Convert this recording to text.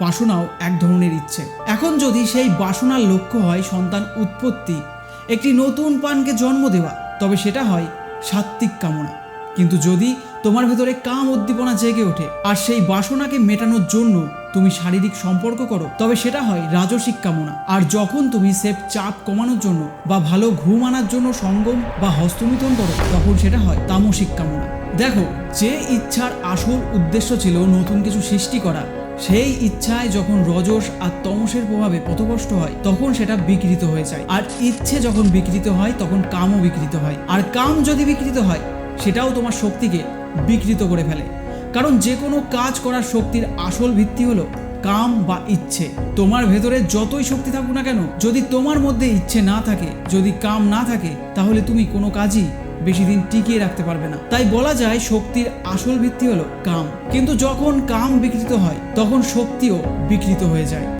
বাসনাও এক ধরনের ইচ্ছে। এখন যদি সেই বাসনার লক্ষ্য হয় সন্তান উৎপত্তি, একটি নতুন পানকে জন্ম দেওয়া, তবে সেটা হয় সাত্ত্বিক কামনা। কিন্তু যদি তোমার ভেতরে কাম উদ্দীপনা জেগে ওঠে আর সেই বাসনাকে মেটানোর জন্য তুমি শারীরিক সম্পর্ক করো, তবে সেটা হয় রাজসিক কামনা। আর যখন তুমি সেফ চাপ কমানোর জন্য বা ভালো ঘুম আনার জন্য সঙ্গম বা হস্তমিথন করো, তখন সেটা হয় তামসিক কামনা। দেখো, যে ইচ্ছার আসল উদ্দেশ্য ছিল নতুন কিছু সৃষ্টি করা সেই ইচ্ছায় যখন রজস আর তমসের প্রভাবে পথভ্রষ্ট হয়, তখন সেটা বিকৃত হয়ে যায়। আর ইচ্ছে যখন বিকৃত হয়, তখন কামও বিকৃত হয়। আর কাম যদি বিকৃত হয়, সেটাও তোমার শক্তিকে বিকৃত করে ফেলে। কারণ যে কোনো কাজ করার শক্তির আসল ভিত্তি হলো কাম বা ইচ্ছে। তোমার ভেতরে যতই শক্তি থাকুক না কেন, যদি তোমার মধ্যে ইচ্ছে না থাকে, যদি কাম না থাকে, তাহলে তুমি কোনো কাজই বেশি দিন টিকিয়ে রাখতে পারবে না। তাই বলা যায় শক্তির আসল ভিত্তি হলো কাম। কিন্তু যখন কাম বিকৃত হয়, তখন শক্তিও বিকৃত হয়ে যায়।